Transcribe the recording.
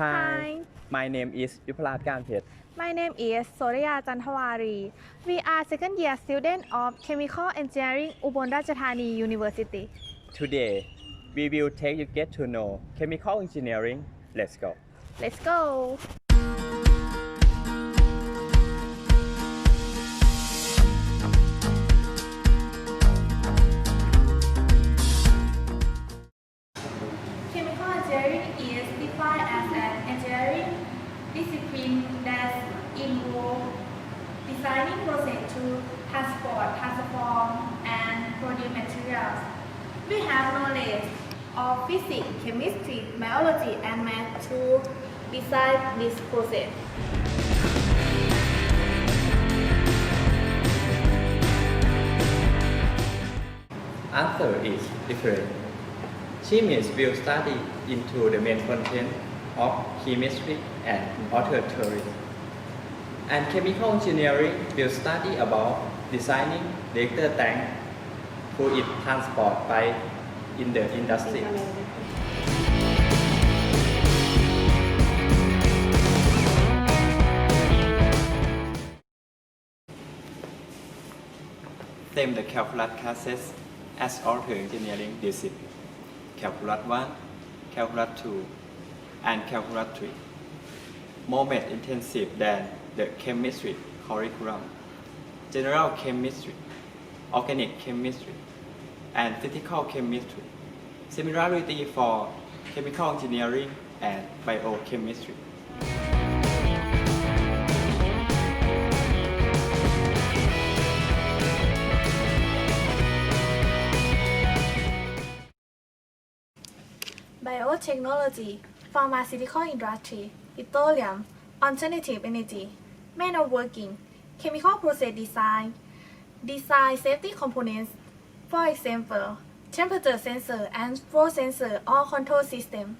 Hi. My name is ยุพราชการเพชร My name is Soraya Jantawari. We are second year student of Chemical Engineering Ubon Ratchathani University. Today we will take you get to know chemical engineering let's go Let's go. That involves designing process to transport, transform, and produce materials. We have knowledge of physics, chemistry, biology, and math to design this process. Answer is different Chemists will study into the main content of chemistry and theories and chemical engineering will study about designing reactor tank fluid transport by in the industry Stem the calculus classes as author engineering discipline. Calculus 1, Calculus 2, and Calculus 3. More intensive than the chemistry curriculum. General chemistry, organic chemistry, and physical chemistry. Similarity for chemical engineering and biochemistry. Biotechnology, pharmaceutical industry, petroleum, alternative energy, manual working, chemical process design, design safety components, for example, temperature sensor and flow sensor or control system.